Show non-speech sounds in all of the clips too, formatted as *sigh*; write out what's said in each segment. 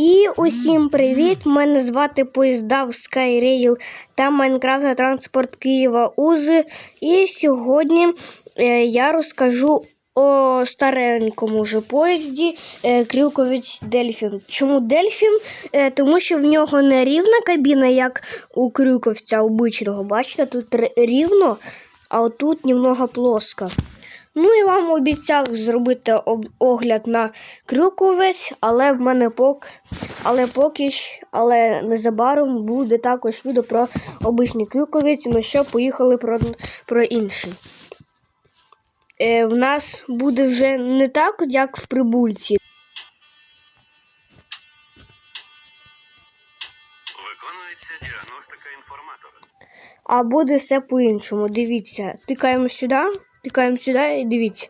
І усім привіт! Мене звати Поїздав Skyrail та Майнкрафт Транспорт Києва Узи. І сьогодні е, я розкажу о старенькому же поїзді е, Крюковець Дельфін. Чому Дельфін? Е, тому що в нього не рівна кабіна, як у Крюковця обичного. Бачите, тут рівно, а отут немного плоско. Ну і вам обіцяв зробити огляд на крюковець, але в мене пок... але поки що, але незабаром буде також відео про обичний крюковець, ну що поїхали про, про інший. Е, в нас буде вже не так, як в прибульці. Виконується діагностика інформатора. А буде все по-іншому. Дивіться, тикаємо сюди, тикаємо сюди і дивіться.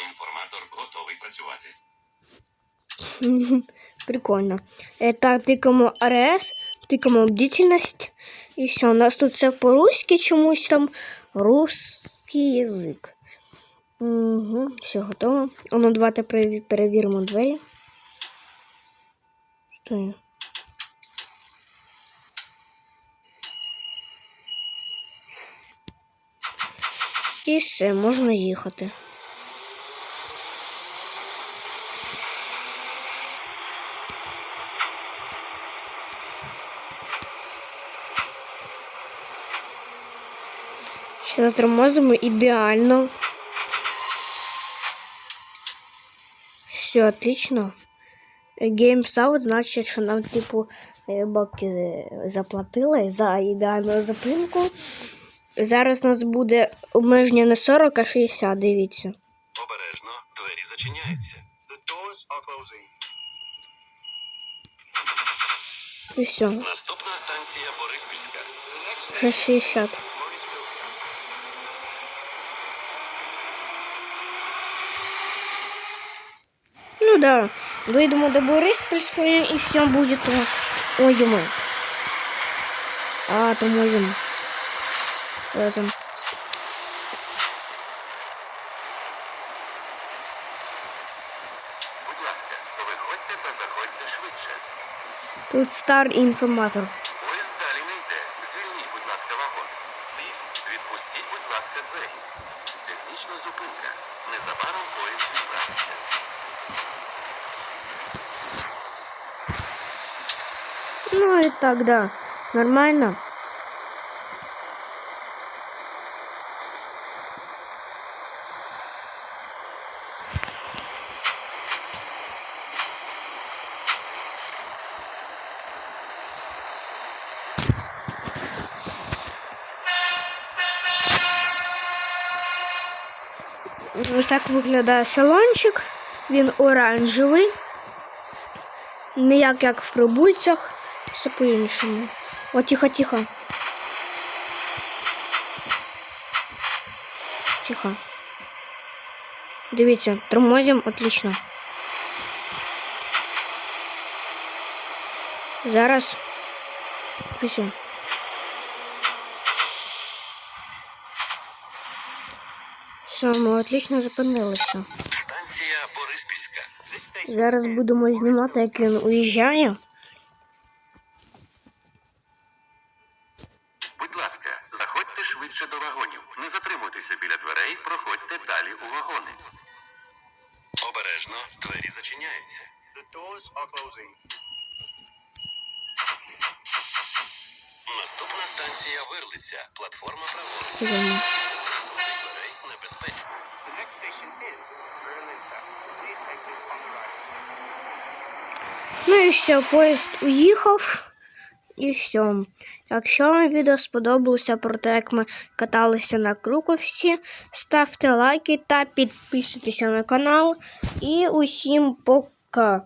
Інформатор готовий працювати. *laughs* Прикольно. Е, Так, тикаємо АРС, тикаємо бдительність. І все, у нас тут все по-руськи чомусь там. Русський язик. Угу, все готово. А ну, давайте перевіримо двері. Що є? І все, можна їхати. Ще затормозимо ідеально. Все, отлично. Games Out значить, що нам, типу, е, бабки е, заплатили за ідеальну зупинку. Зараз нас буде обмеження не 40, а 60, дивіться. Обережно, двері зачиняються. The doors are closing. І все, Наступна станція Бориспільська. вже 60. Ну да, дойдемо до Бориспільської і все буде так. Ой, ё А, то можем. Это. Будь ласка, виходьте та заходьте швидше. Тут стар інформатор. Поїзд далі не йде. Звільніть, будь ласка, вагон. Ліфт, відпустіть, будь ласка, двері. Технічна зупинка. Незабаром поїзд відправиться. Ну и так, да. Нормально. Ось так виглядає салончик. Він оранжевий. Не як, в прибульцях. Все по-іншому. О, тихо, тихо. Тихо. Дивіться, тормозим, отлично. Зараз. Все. Все, ми отлично зупинилися. Станція Бориспільська. Зараз будемо знімати, як він уїжджає. Будь ласка, заходьте швидше до вагонів. Не затримуйтеся біля дверей, проходьте далі у вагони. Обережно, двері зачиняються. The doors are closing. Наступна станція Вирлиця. Платформа праворуч. Ідемо. Дверей небезпечно. The next station is Вирлиця. Please exit on the right. Ну і все, поїзд уїхав. І все. Якщо вам відео сподобалося про те, як ми каталися на Круковці, ставте лайки та підписуйтесь на канал. І усім пока!